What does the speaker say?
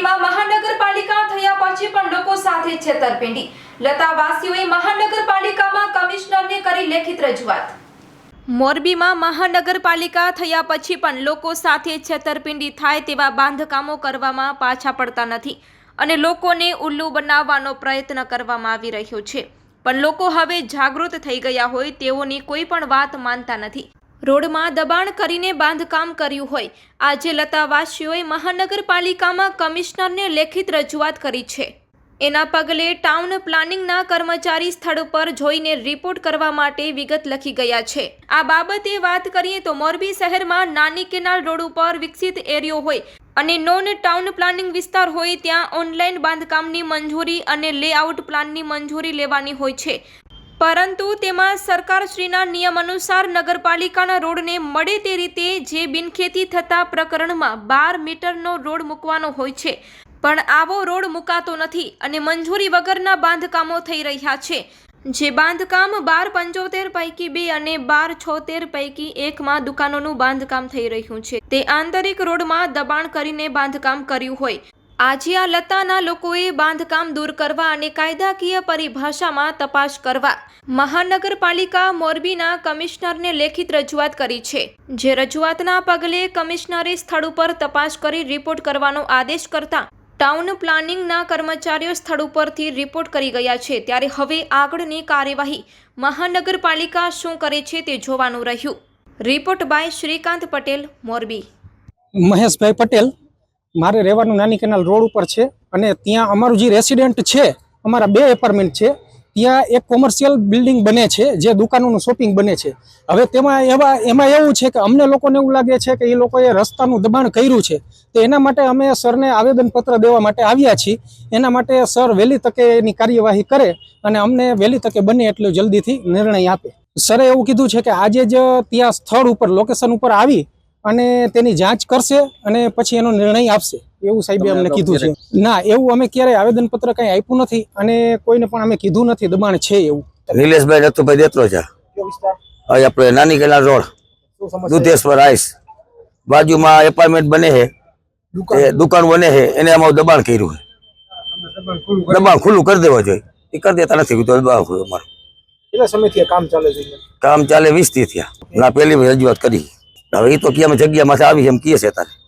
દિલ્હીમાં મહાનગરપાલિકા થયા પછી પણ લોકો સાથે છેતરપિંડી લતાવાસીઓએ મહાનગરપાલિકામાં કમિશનરને કરી લેખિત રજૂઆત. મોરબીમાં મહાનગરપાલિકા થયા પછી પણ લોકો સાથે છેતરપિંડી થાય તેવા બાંધકામો કરવામાં પાછા પડતા નથી અને લોકોને ઉલ્લુ બનાવવાનો પ્રયત્ન કરવામાં આવી રહ્યો છે. પણ લોકો હવે જાગૃત થઈ ગયા હોય તેઓની કોઈ પણ વાત માનતા નથી. રોડમાં દબાણ કરીને બાંધકામ કર્યું હોય. આજે લતાવાસીઓએ મહાનગરપાલિકામાં કમિશનરને લેખિત રજૂઆત કરી છે. એના પગલે ટાઉન પ્લાનિંગના કર્મચારી સ્થળ પર જોઈને રિપોર્ટ કરવા માટે વિગત લખી ગયા છે. આ બાબતે વાત કરીએ તો મોરબી શહેરમાં નાની કેનાલ રોડ ઉપર વિકસિત એરિયો હોય અને નોન ટાઉન પ્લાનિંગ વિસ્તાર હોય, ત્યાં ઓનલાઈન બાંધકામની મંજૂરી અને લેઆઉટ પ્લાનની મંજૂરી લેવાની હોય છે. પરંતુ તેમાં સરકારશ્રીના નિયમ અનુસાર નગરપાલિકાના રોડને મળે તે રીતે જે બિનખેતી થતા પ્રકરણમાં બાર મીટરનો રોડ મૂકવાનો હોય છે. પણ આવો રોડ મુકાતો નથી અને મંજૂરી વગરના બાંધકામો થઈ રહ્યા છે. જે બાંધકામ બાર પંચોતેર પૈકી બે અને બાર છોતેર પૈકી એકમાં દુકાનોનું બાંધકામ થઈ રહ્યું છે. તે આંતરિક રોડમાં દબાણ કરીને બાંધકામ કર્યું હોય. આજે આ લતાના લોકોએ બાંધકામ દૂર કરવા અને કાયદાકીય પરિભાષામાં તપાસ કરવા મહાનગરપાલિકા મોરબીના કમિશનરને લેખિત રજૂઆત કરી છે, જે રજૂઆતના પગલે કમિશનરે સ્થળ ઉપર તપાસ કરી રિપોર્ટ કરવાનો આદેશ કરતા ટાઉન પ્લાનિંગના કર્મચારીઓ સ્થળ ઉપરથી રિપોર્ટ કરી ગયા છે, ત્યારે હવે આગળની કાર્યવાહી મહાનગરપાલિકા શું કરે છે તે જોવાનું રહ્યું. Report by Shrikant Patel, Morbi. મહેશભાઈ પટેલ મારે રહેવાનું નાની કેનાલ રોડ ઉપર છે અને ત્યાં અમારું જે રેસિડેન્ટ છે, અમારા બે એપાર્ટમેન્ટ છે, ત્યાં એક કોમર્શિયલ બિલ્ડિંગ બને છે, જે દુકાનોનું શોપિંગ બને છે. હવે તેમાં એવા, એમાં એવું છે કે અમને લોકોને એવું લાગે છે કે એ લોકોએ રસ્તાનું દબાણ કર્યું છે. તો એના માટે અમે સરને આવેદનપત્ર દેવા માટે આવ્યા છીએ. એના માટે સર વહેલી તકે એની કાર્યવાહી કરે અને અમને વહેલી તકે બને એટલું જલ્દીથી નિર્ણય આપે. સરે એવું કીધું છે કે આજે જ ત્યાં સ્થળ ઉપર લોકેશન ઉપર આવી અને તેની જાંચ કરશે અને પછી એનો નિર્ણય આપશે. એવું સાહેબે અમને કીધું છે. ના એવું અમે ક્યારેય આવેદનપત્ર કઈ આપ્યું નથી અને કોઈને પણ અમે કીધું નથી. દબાણ છે એવું. નિલેશભાઈ રતુભાઈ દેત્રો છે. હવે આપણે નાની ગેલા રોડ. દૂધેશ્વર આઈસ બાજુમાં એપાર્ટમેન્ટ બને છે. દુકાન? બને છે. એને અમારું દબાણ કર્યું છે. દબાણ ખુલ્લું કરી દેવા જોઈએ. એ કરી દેતા નથી. દબાણ ખુલ્લું અમારું. કેટલા સમયથી કામ ચાલે છે? કામ ચાલે વીસથી થયા. ના પેલી રજૂઆત કરી. હવે એ તો કે અમે જગ્યામાંથી આવી એમ કહે છે તારે.